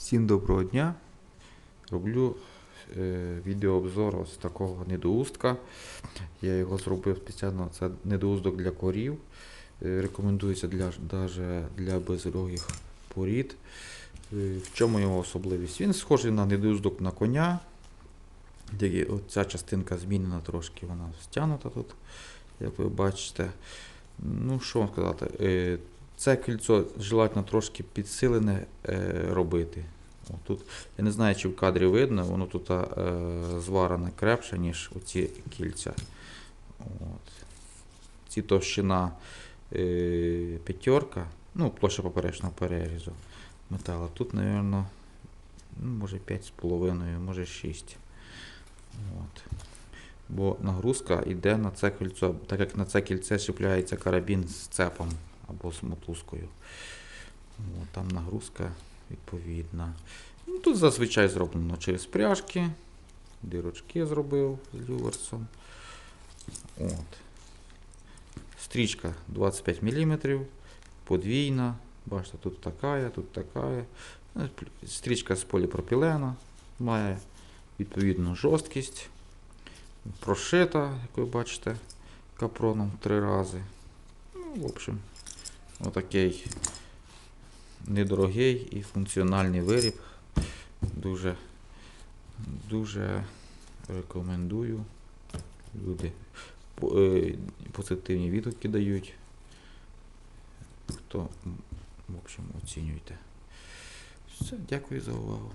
Всім доброго дня. Роблю е, відеообзор ось такого недоустка. Я його зробив спеціально. Це недоуздок для корів. Е, рекомендується для, для безрогих порід. Е, в чому його особливість? Він схожий на недоуздок на коня. Тільки Ця частинка змінена трошки, вона стягнута тут, як ви бачите. Ну, що вам сказати? Е, це кільцо желательно трошки підсилене е, робити. Тут, я не знаю, чи в кадрі видно, воно тут е, зварене крепше, ніж оці кільця. От. Ці товщина е, п'ятерка, ну, площа поперечного перерізу металу. Тут, мабуть, ну, може 5,5, може 6. От. Бо нагрузка йде на це кільцо, так як на це кільце чіпляється карабін з цепом або з мотузкою. От, там нагрузка відповідна. Ну, тут зазвичай зроблено через пряжки. Дирочки зробив з люверсом. От. Стрічка 25 мм, подвійна. Бачите, тут така, тут така. Стрічка з поліпропілена має відповідну жорсткість. Прошита, як ви бачите, капроном три рази. Ну, в общем, отакий недорогий і функціональний виріб. Дуже, дуже рекомендую. Люди е, позитивні відгуки дають. Хто, в общем, оцінюйте. Все, дякую за увагу.